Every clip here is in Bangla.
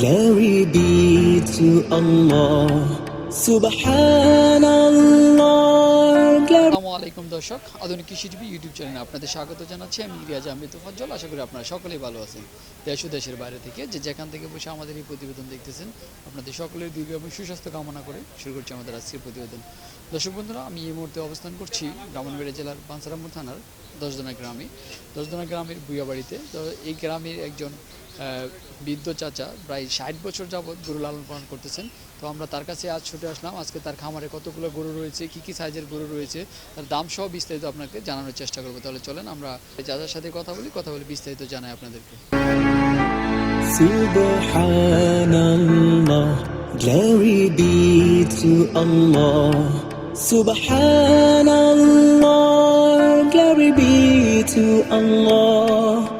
glory be to Allah. আলাইকুম দর্শক। আধুনিক ইউটিউব চ্যানেলে আপনাদের স্বাগত জানাচ্ছি। আমি রিয়াজ আহমেদ ফজল আশা করি আপনারা সকলেই ভালো আছেন। দেশ দেশের বাইরে থেকে যে যেখান থেকে বসে আমাদের এই প্রতিবেদন দেখতেছেন, আপনাদের সকলের দীর্ঘ এবং সুস্বাস্থ্য কামনা করে শুরু করছি আমাদের আজকের প্রতিবেদন। দর্শক বন্ধুরা, আমি এই মুহূর্তে অবস্থান করছি ব্রাহ্মণবাড়িয়া জেলার বাঞ্ছারামপুর থানার দশদনা গ্রামে। দশদনা গ্রামের বুয়াবাড়িতে তো এই গ্রামের একজন বৃদ্ধ চাচা প্রায় ষাট বছর যাবৎ গরু লালন পালন করতেছেন তো আমরা তার কাছে আজ ছুটে আসলাম আজকে তার খামারে কতগুলো গরু রয়েছে কি কি সাইজের গরু রয়েছে তার দাম সহ বিস্তারিত আপনাকে জানানোর চেষ্টা করব তাহলে চলেন আমরা চাচার সাথে কথা বলি কথা বলে বিস্তারিত জানাই আপনাদেরকে glory be to Allah. Subhanallah, glory be to Allah.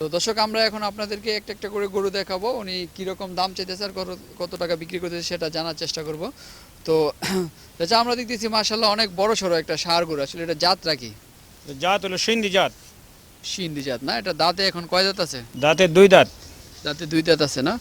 তো দর্শক আমরা এখন আপনাদেরকে একটা একটা করে গরু দেখাবো। উনি কীরকম দাম চাইতেছে আর কত কত টাকা বিক্রি করতেছে সেটা জানার চেষ্টা করব। তো চাচা আমরা দেখতেছি মার্শাল্লাহ অনেক বড় সড়ো একটা সার গরু। আসলে এটা জাত রাখি জাত হলো সিন্ধি জাত। সিন্ধি জাত না? এটা দাঁতে এখন কয় দাঁত আছে? দাঁতের দুই দাঁত। দাঁতে দুই দাঁত আছে না?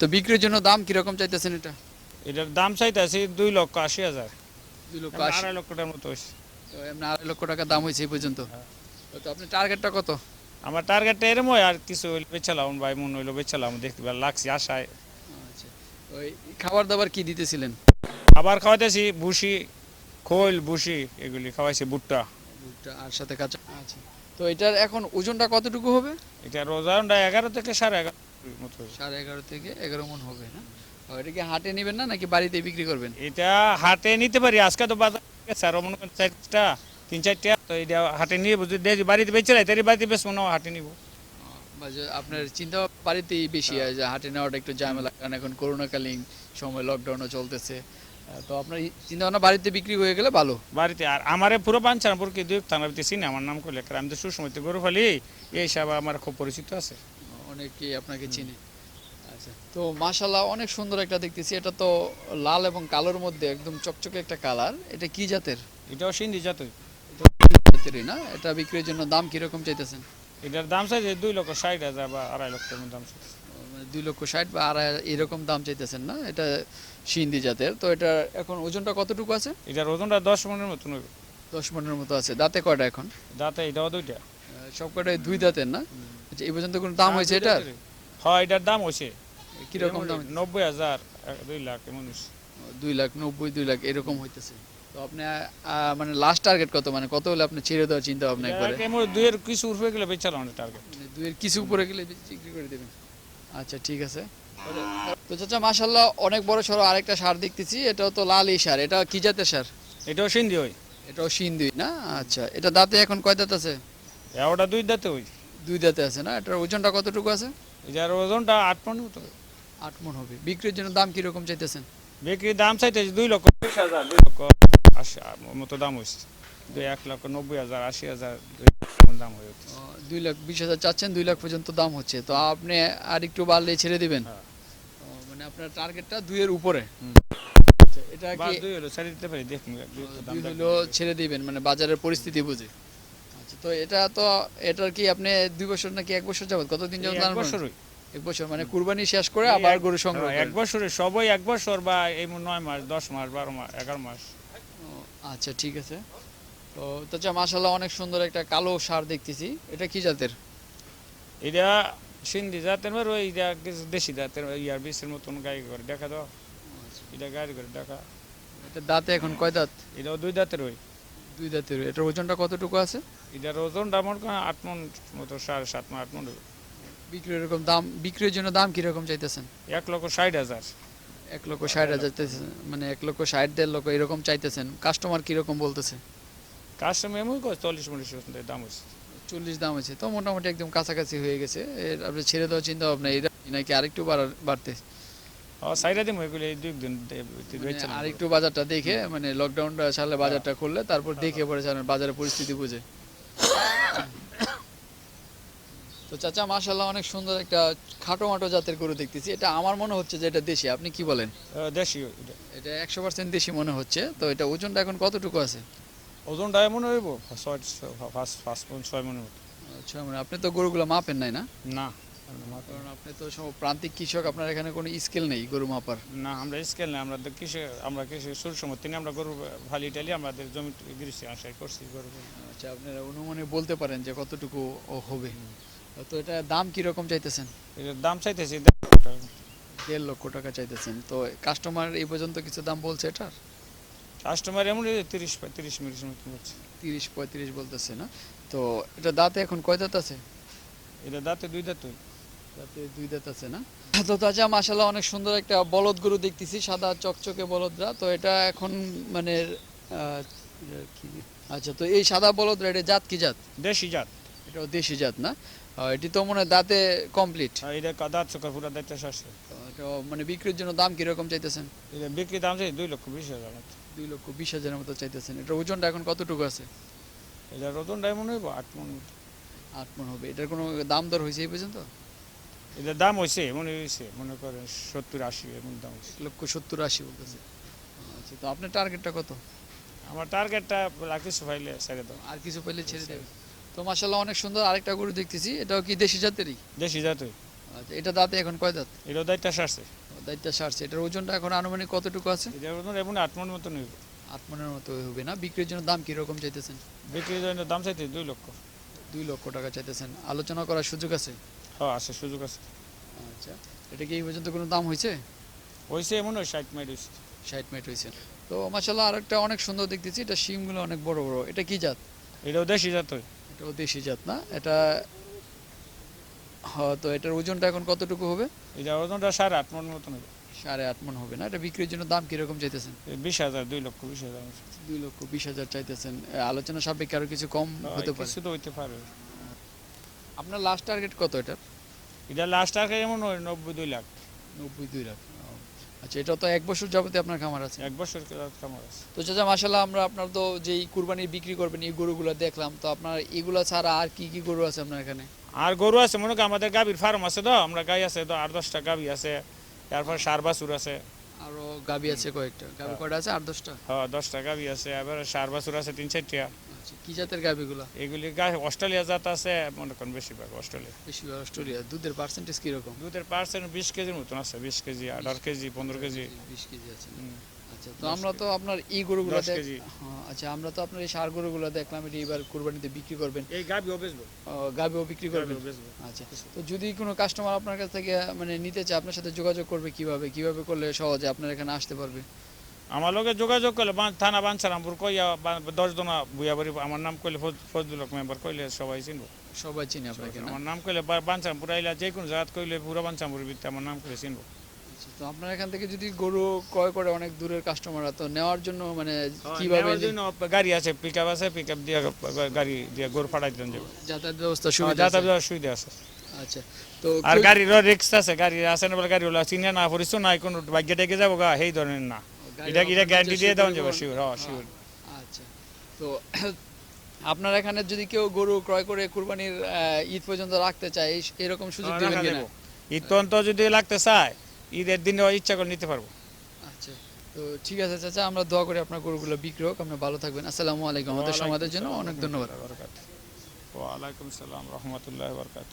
তো বিক্রির জন্য দাম কীরকম চাইতেছেন এটা? এটার দাম চাইতেছে দুই লক্ষ আশি হাজার। দুই লক্ষ আশি। লক্ষ টাকার মতো হয়েছে তো এমনি আড়াই লক্ষ টাকা দাম হয়েছে এই পর্যন্ত। তো আপনার টার্গেটটা কত? আমার টার্গেটটা এরম হয় আর কিছু হইলে বেচালাম ভাই মন হইল বেচালাম দেখতে ভালো লাগছে আশায়। আচ্ছা ওই খাবার দাবার কি দিতেছিলেন? খাবার খাওয়াইতেছি ভুসি খোল ভুসি এগুলি খাওয়াইছি ভুট্টা। ভুট্টা আর সাথে কাঁচা। আচ্ছা তো এটার এখন ওজনটা কতটুকু হবে? এটা রোজানটা এগারো থেকে সাড়ে এগারো মতো সাড়ে এগারো থেকে এগারো মন হবে না? এটা কি হাটে নেবেন না নাকি বাড়িতে বিক্রি করবেন? এটা হাটে নিতে পারি আজকে তো বাজার আর মনে করেন তিন চারটা তো এটা হাটে নিয়ে দেখি বাড়িতে বেঁচে লাই তাই বাড়িতে বেশ মনে হয় হাটে নিব আপনার চিন্তা বাড়িতেই বেশি হয়। যে হাটে নেওয়াটা একটু ঝামেলা কারণ এখন করোনাকালীন সময় লকডাউনও চলতেছে। তো আপনার চিন্তা ভাবনা বাড়িতে বিক্রি হয়ে গেলে ভালো। বাড়িতে আর আমারে পুরো বাঞ্ছানপুর কি দুই থানা চিনি? আমার নাম করলে আমি তো সুসময় গরু ফালি এই হিসাব আমার খুব পরিচিত আছে। অনেকেই আপনাকে চিনে। আচ্ছা তো মাশাল্লাহ অনেক সুন্দর একটা দেখতেছি। এটা তো লাল এবং কালোর মধ্যে একদম চকচকে একটা কালার। এটা কি জাতের? এটাও সিন্ধি জাত জাতেরই না? এটা বিক্রির জন্য দাম কীরকম চাইতেছেন? এটার দাম চাইছে দুই লক্ষ ষাট হাজার বা আড়াই লক্ষ দাম মানে দুই লক্ষ ষাট বা আড়াই এরকম দাম চাইতেছেন না? এটা সিন্ধি জাতের। তো এটা এখন ওজনটা কতটুকু আছে? এটার ওজনটা দশ মনের মতন। দশ মনের মতো আছে। দাঁতে কয়টা এখন? দাঁতে এটাও দুইটা। সব কয়টাই দুই দাঁতের না? আচ্ছা এই পর্যন্ত কোনো দাম হয়েছে এটার? হ্যাঁ এটার দাম হয়েছে। কীরকম দাম? নব্বই হাজার দুই লাখ এমন দুই লাখ নব্বই দুই লাখ এরকম হইতেছে। তো আপনি মানে লাস্ট টার্গেট কত? মানে কত হলে আপনি ছেড়ে দেওয়ার চিন্তা ভাবনা এটা দুইয়ের কিছু উঠবে গেলে টার্গেট মানে দুইয়ের কিছু উপরে গেলে বিক্রি করে দেবেন। আচ্ছা ঠিক আছে। তো চাচা মাশাল্লাহ অনেক বড় সড়ো আরেকটা সার দেখতেছি। এটাও তো লাল সার। এটা কি জাতের সার? এটাও সিন্ধি এটাও না? আচ্ছা এটা দাঁতে এখন কয় দাঁত আছে? ওটা দুই দাঁতে হই দুই দাঁতে আছে না? এটার ওজনটা কতটুকু আছে? এটার ওজনটা আট পনেরো মতো আট মন হবে। বিক্রির জন্য দাম কীরকম চাইতেছেন? বিক্রির দাম চাইতেছি দুই লক্ষ বিশ হাজার দুই লক্ষ। আশি মতো দাম হয়েছে দুই এক লক্ষ নব্বই হাজার আশি হাজার দাম হয়ে দুই লাখ বিশ হাজার চাচ্ছেন দুই লাখ পর্যন্ত দাম হচ্ছে। তো আপনি আর একটু বাড়লে ছেড়ে দিবেন? হ্যাঁ। মানে আপনার টার্গেটটা দুইয়ের উপরে। আচ্ছা, এটা কি দুই হলো ছেড়ে দিতে পারি দেখুন দুই। হলো ছেড়ে দিবেন মানে বাজারের পরিস্থিতি বুঝে। আচ্ছা তো এটা তো এটার কি আপনি দুই বছর নাকি এক বছর যাবত কতদিন যাবত এক বছরই। এক বছর মানে কুরবানি শেষ করে আবার গরু সংগ্রহ হ্যাঁ, এক। বছরে সবই এক বছর বা এই নয় মাস দশ মাস বারো মাস এগারো মাস। আচ্ছা ঠিক আছে। তো তাছাড়া মাশাল্লাহ অনেক সুন্দর একটা কালো সার দেখতেছি। এটা কি জাতের? এটা সিন্ধি জাতের মার ওই এটা দেশি জাতের ইয়ার বিশের মতন গাই করে দেখা দাও। এটা গাড়ি করে দেখা। এটা দাঁতে এখন কয় দাঁত? এটাও দুই দাঁতের ওই। দুই দাঁতের ওই। এটার ওজনটা কতটুকু আছে? এটার ওজনটা করেন আট মন মতো সাড়ে সাত মন আট মন হবে। বিক্রির এরকম দাম বিক্রির জন্য দাম কীরকম চাইতেছেন? এক লক্ষ ষাট হাজার। এক লক্ষ ষাট হাজার মানে এক লক্ষ ষাট দেড় লক্ষ এরকম চাইতেছেন। কাস্টমার কীরকম বলতেছে? কাস্টমার এমন চল্লিশ মিনিট দাম হচ্ছে চল্লিশ দাম আছে তো মোটামুটি একদম কাছাকাছি হয়ে গেছে। এর আপনি ছেড়ে দেওয়ার চিন্তা ভাবনা এটা নাকি আরেকটু বাড়া- বাড়তে? সাইডা দিম ওইগুলো এই দুই দিন মানে আরেকটু বাজারটা দেখে মানে লকডাউনটা সালে বাজারটা খুললে তারপর দেখে পরে বাজারের পরিস্থিতি বুঝে। তো চাচা মাশাল্লাহ অনেক সুন্দর একটা খাটো মাটো জাতের গরু দেখতেছি। এটা আমার মনে হচ্ছে যে এটা দেশি। আপনি কি বলেন? দেশি এটা। একশো পার্সেন্ট দেশি মনে হচ্ছে। তো এটা ওজনটা এখন কতটুকু আছে? ওজনটা এমন হইব ছয় পাঁচ ছয় মানে আপনি তো গরুগুলো মাপেন নাই না? না কারণ আপনি তো সব প্রান্তিক কৃষক আপনার এখানে কোনো স্কেল নেই গরু মাপার। না আমরা স্কেল নেই। আমরা কৃষি আমরা কৃষি শুরু সময় তিনি আমরা গরু ভালি টালি আমাদের জমি গৃষ্টি আশায় করছি গরু। আচ্ছা আপনারা অনুমানে বলতে পারেন যে কতটুকু হবে। তো এটা দাম কীরকম চাইতেছেন? এটার দাম চাইতেছি দেড় লক্ষ টাকা। চাইতেছেন। তো কাস্টমার এই পর্যন্ত কিছু দাম বলছে এটার? কাস্টমার এমন তিরিশ তিরিশ মিনিট মতো বলছে। তিরিশ পঁয়ত্রিশ বলতেছে না? তো এটা দাঁতে এখন কয় দাঁত আছে? এটা দাঁতে দুই দাঁত দাঁতে দুই দাঁত আছে না? তো তাজা মাসাল্লাহ অনেক সুন্দর একটা বলদ গরু দেখতেছি সাদা চকচকে বলদরা। তো এটা এখন মানে এটা আচ্ছা তো এই সাদা বলদরা এটা জাত কি জাত? দেশি জাত। এটাও দেশি জাত না? এটি তো মনে দাঁতে কমপ্লিট এটা দাঁত চোখা পুরা দাঁতটা শাসে এটা মানে বিক্রির জন্য দাম কীরকম চাইতেছেন? এটা বিক্রি দাম চাই দুই লক্ষ বিশ হাজার দুই লক্ষ বিশ হাজারের মতো চাইতেছেন। এটার ওজনটা এখন কতটুকু আছে? এটার ওজনটা এমন হইব আট মন আট মন হবে। এটার কোনো দাম দর হয়েছে এই পর্যন্ত? এটার দাম হয়েছে মনে হয়েছে মনে করেন সত্তর আশি এমন দাম হয়েছে লক্ষ সত্তর আশি বলতেছে। আচ্ছা তো আপনার টার্গেটটা কত? আমার টার্গেটটা রাখিস ফাইলে ছেড়ে দাও। আর কিছু পাইলে ছেড়ে দেবে। তো মাসাল্লাহ অনেক সুন্দর আরেকটা গরু দেখতেছি এটাও কি দেশি জাতেরই? দেশি জাত আচ্ছা এটা দাঁতে এখন কয় দাঁত? এটাও দায়িত্ব সারছে। দায়িত্ব সারছে। এটার ওজনটা এখন আনুমানিক কতটুকু আছে? এটার ওজন এমন আট মন মতন হইব আট মনের মতো হবে না? বিক্রির জন্য দাম কীরকম চাইতেছেন? বিক্রির জন্য দাম চাইতে দুই লক্ষ। দুই লক্ষ টাকা চাইতেছেন। আলোচনা করার সুযোগ আছে? হ্যাঁ আছে সুযোগ আছে। আচ্ছা এটা কি এই পর্যন্ত কোনো দাম হয়েছে হয়েছে এমন ষাট মাইল হয়েছে ষাট মিনিট হয়েছে তো মাসাল্লাহ আরেকটা অনেক সুন্দর দেখতেছি এটা শিমগুলো অনেক বড় বড়। এটা কি জাত? এটাও দেশি জাত ওই। এটাও দেশি জাত না এটা হ্যাঁ তো এটার ওজনটা এখন কতটুকু হবে? এটার ওজনটা সাড়ে আট মন মতন হবে। সাড়ে আট মন হবে না এটা বিক্রির জন্য দাম কীরকম চাইতেছেন? বিশ হাজার দুই লক্ষ বিশ হাজার দুই লক্ষ বিশ হাজার চাইতেছেন আলোচনা সাপেক্ষে আরও কিছু কম হতে পারে। কিছু তো হইতে পারে। আপনার লাস্ট টার্গেট কত এটা এটা লাস্ট টাকা এমন নব্বই দুই লাখ। নব্বই দুই লাখ। আচ্ছা এটা তো এক বছর যাবতে আপনার খামার আছে। এক বছর কামার আছে। তো চাচা মাসাল্লাহ আমরা আপনার তো যেই কুরবানি বিক্রি করবেন এই গরুগুলো দেখলাম তো আপনার এগুলা ছাড়া আর কি কি গরু আছে আপনার এখানে? আর গরু আছে মনে করেন আমাদের গাভীর ফার্ম আছে তো আমরা গাই আছে তো আট দশটা গাভী আছে তারপর সার বাছুর আছে। আরও গাবি আছে কয়েকটা। গাবি কয়টা আছে? আট দশটা? হ্যাঁ দশটা গাভী আছে এবার সার বাছুর আছে তিন চারটা। আচ্ছা কি জাতের গাবিগুলো এগুলি? গাছ অস্ট্রেলিয়া জাত আছে মনে করেন বেশিরভাগ অস্ট্রেলিয়া। বেশি অস্ট্রেলিয়া। দুধের পার্সেন্টেজ কীরকম? দুধের পার্সেন্ট বিশ কেজির মতন আছে বিশ কেজি আঠারো কেজি পনেরো কেজি। বিশ কেজি আছে আচ্ছা তো আমরা তো আপনার এই গরুগুলো। হ্যাঁ, আচ্ছা আমরা তো আপনার এই সার গরুগুলো দেখলাম এটি এবার কুরবানিতে বিক্রি করবেন। এই গাভীও বেচবো। বিক্রি করবেন? আচ্ছা তো যদি কোনো কাস্টমার আপনার কাছ থেকে মানে নিতে চায় আপনার সাথে যোগাযোগ করবে কীভাবে? কীভাবে করলে সহজে আপনার এখানে আসতে পারবে? আমার লগে যোগাযোগ করলে থানা বাঞ্ছারামপুর কইয়া দশ জনা বুয়া বাড়ি আমার নাম কইলে ফজ- ফজলুল হক মেম্বার কইলে সবাই চিনবো। সবাই চিনি আপনাকে আমার নাম কইলে বা- বাঞ্ছারামপুর আইলা যে কোনো জায়গা কইলে পুরো বাঞ্ছারামপুর ভিত্তি আমার নাম করে চিনবো। আচ্ছা, তো আপনার এখান থেকে যদি গরু ক্রয় করে অনেক দূরের কাস্টমাররা তো নেওয়ার জন্য মানে কীভাবে গাড়ি আছে পিক আপ আছে পিক আপ দিয়ে গাড়ি দিয়ে গরু ফাটাই দিতে যাব। যাতায়াত ব্যবস্থা সুবিধা আছে? যাতায়াত সুবিধা আছে। আচ্ছা তো আর গাড়িরও রিক্স আছে গাড়ি আছে না বলে গাড়ি হলো চিনে না পরিচয় নাই কোনো ভাগ্যে ডেকে যাব গা সেই ধরনের না। এটা এটা গ্যারান্টি দিয়ে দেওয়া যাবে শিওর হ্যাঁ শিওর আচ্ছা। তো আপনার এখানে যদি কেউ গরু ক্রয় করে কুরবানির ঈদ পর্যন্ত রাখতে চায় এরকম সুযোগ হ্যাঁ, দেবেন রাখা কিনা? ঈদ পর্যন্ত যদি লাগতে চায় ঈদের দিনে ইচ্ছা করে নিতে পারব। আচ্ছা। তো ঠিক আছে চাচা আমরা দোয়া করি আপনার গরুগুলো বিক্রি হোক আপনি ভালো থাকবেন। আসসালামু আলাইকুম। আমাদের সমাজের জন্য অনেক ধন্যবাদ। ওয়ালাইকুম সালাম রহমতুল্লাহ বরকাত